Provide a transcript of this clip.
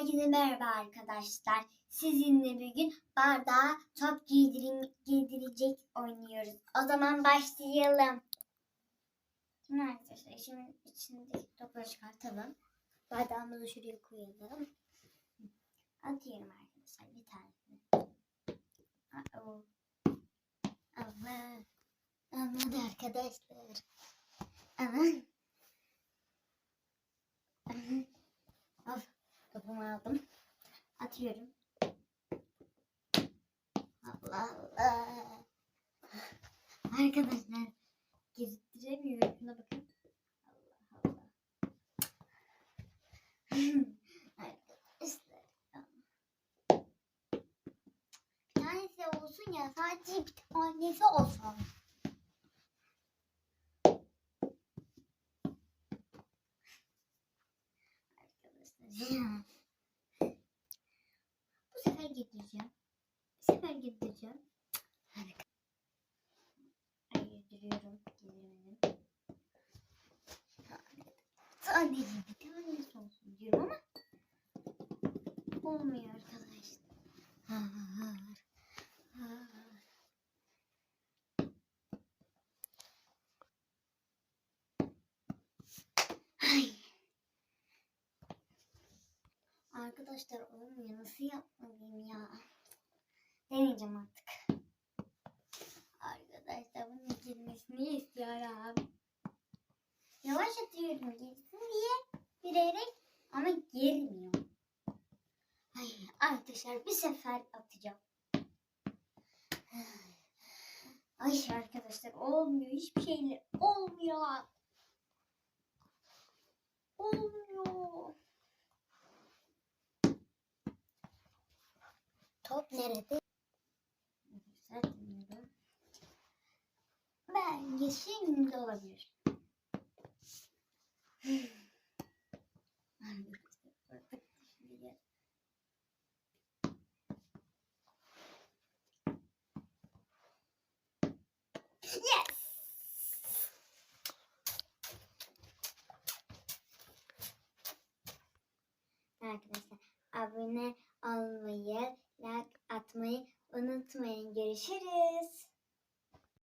Herkese merhaba arkadaşlar. Sizinle bugün bardağa top giydirim, giydirecek oynuyoruz. O zaman başlayalım. Şimdi arkadaşlar şimdi içindeki topları çıkartalım. Bardağımızı şuraya koyalım. Atıyorum arkadaşlar bir tane. Uh-oh. Allah. Arkadaşlar. Aman. Topumu aldım. Atıyorum. Allah Allah. Arkadaşlar gezdiremiyorum. Şuna bakın. Allah Allah. Arkadaşlar. Bir tanesi olsun ya. Sadece bir tanesi olsun. Arkadaşlar ya. Bu sefer getireceğim. Harika. Ay yediriyorum. Yedirmedim. Sadece bir tanesi olsun diyorum ama olmuyor arkadaşlar. Ay. Arkadaşlar olmuyor. Nasıl yapmalıyım ya? Deneyeceğim artık. Arkadaşlar bunun girmesini istiyorum. Yavaş atıyorum girsin diye bilerek ama girmiyor. Ay, arkadaşlar bir sefer atacağım. Ay arkadaşlar olmuyor. Hiçbir şeyle olmuyor. Olmuyor. Top nerede? Dinliyorum. Bence şimdi olabilir. Yes! Arkadaşlar abone olmayı, like atmayı unutmayın. Görüşürüz.